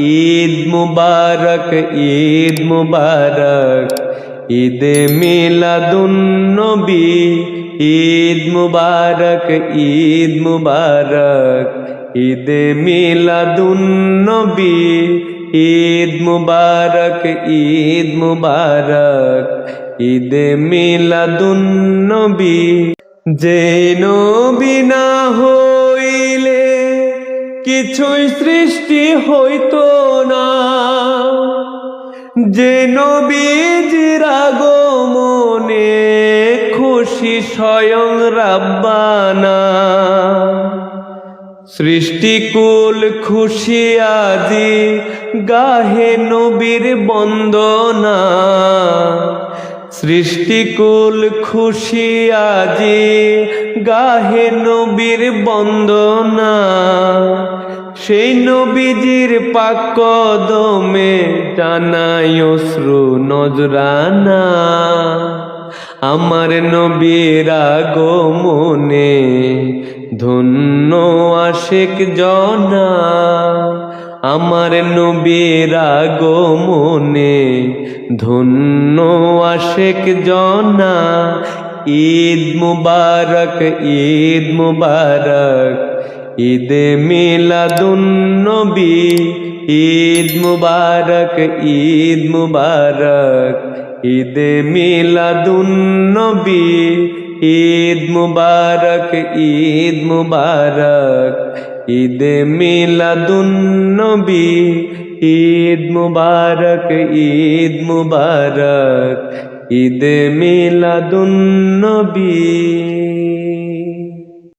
ঈদ মুবারক ঈদ মুবারক। ঈদ মিলাদুন্নবী ঈদ মুবারক ঈদ মুবারক। ঈদ মিলাদুন্নবী ঈদ মুবারক ঈদ মুবারক। ঈদ মিলাদুন্নবী যে নবী না হইলে কিছুই সৃষ্টি হইতো না। যে নবীজির আগমনে খুশি স্বয়ং রাব্বানা। সৃষ্টিকুল খুশি আজি গাহে নবীর বন্দনা। সৃষ্টিকুল খুশি আজি গাহে নবীর বন্দনা। সেই নবীজির পাক কদমে জানাই অশ্রু নজরানা। আমার নবীর আগমনে ধন্য আশেক জনা। আমার নবীর আগমনে ধন্য আশেক জনা। ঈদ মুবারক ঈদ মুবারক। ঈদ মিলাদুন্নবী, ঈদ মুবারক ঈদ মুবারক। ঈদ মিলাদুন্নবী, ঈদ মুবারক ঈদ মুবারক। ঈদ মিলাদুন্নবী, ঈদ মুবারক ঈদ মুবারক। ঈদ মিলাদুন্নবী।